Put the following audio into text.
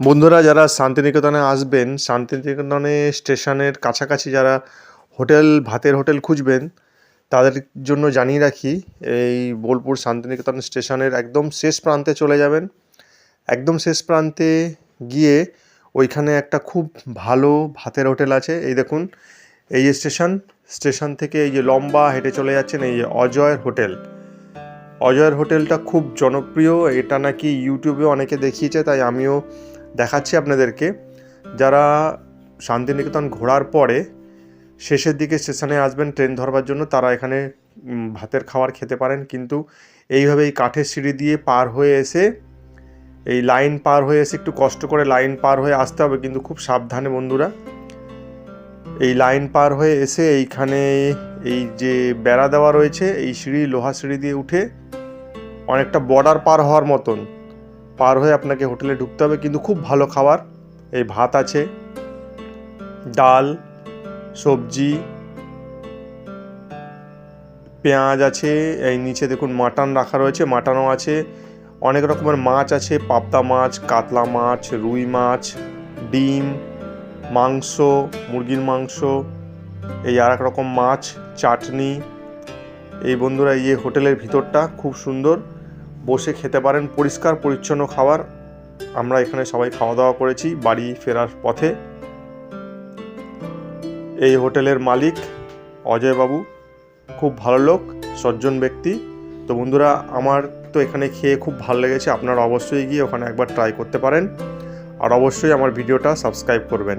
বন্ধুরা, যারা শান্তিনিকেতনে আসবেন, শান্তিনিকেতনে স্টেশনের কাছাকাছি যারা হোটেল, ভাতের হোটেল খুঁজবেন, তাদের জন্য জানিয়ে রাখি, এই বোলপুর শান্তিনিকেতন স্টেশনের একদম শেষ প্রান্তে চলে যাবেন। একদম শেষ প্রান্তে গিয়ে ওইখানে একটা খুব ভালো ভাতের হোটেল আছে। এই দেখুন, এই যে স্টেশন স্টেশন থেকে এই যে লম্বা হেঁটে চলে যাচ্ছেন এই যে অজয়ের হোটেল। অজয়ের হোটেলটা খুব জনপ্রিয়, এটা নাকি ইউটিউবে অনেকে দেখিয়েছে, তাই আমিও দেখাচ্ছি আপনাদেরকে। যারা শান্তিনিকেতন ঘোরার পরে শেষের দিকে স্টেশনে আসবেন, ট্রেন ধরবার জন্য, তারা এখানে ভাতের খাবার খেতে পারেন। কিন্তু এইভাবে এই কাঠের সিঁড়ি দিয়ে পার হয়ে এসে, এই লাইন পার হয়ে এসে একটু কষ্ট করে লাইন পার হয়ে আসতে হবে, কিন্তু খুব সাবধানে বন্ধুরা। এই লাইন পার হয়ে এসে এইখানে এই যে বেড়া দেওয়া রয়েছে, এই সিঁড়ি, লোহা সিঁড়ি দিয়ে উঠে অনেকটা বর্ডার পার হওয়ার মতন। পার হয়ে আপনাকে হোটেলে ঢুকতে হবে, কিন্তু খুব ভালো খাবার। এই ভাত আছে, ডাল, সবজি, পেঁয়াজ আছে, এই নিচে দেখুন মাটন রাখা রয়েছে, মাটনও আছে, অনেক রকমের মাছ আছে, পাবদা মাছ, কাতলা মাছ, রুই মাছ, ডিম, মাংস, মুরগির মাংস, এই আর এক রকম মাছ, চাটনি। এই বন্ধুরা, এই হোটেলের ভিতরটা খুব সুন্দর। বসে খেতে পারেন পরিষ্কার, পরিচ্ছন্ন খাবার। আমরা এখানে সবাই খাওয়া দাওয়া করেছি বাড়ি ফেরার পথে। এই হোটেলের মালিক অজয়বাবু, খুব ভালো লোক, সজ্জন ব্যক্তি। তো বন্ধুরা, আমার তো এখানে খেয়ে খুব ভালো লেগেছে, আপনারা অবশ্যই গিয়ে ওখানে একবার ট্রাই করতে পারেন। আর অবশ্যই আমার ভিডিওটা সাবস্ক্রাইব করবেন।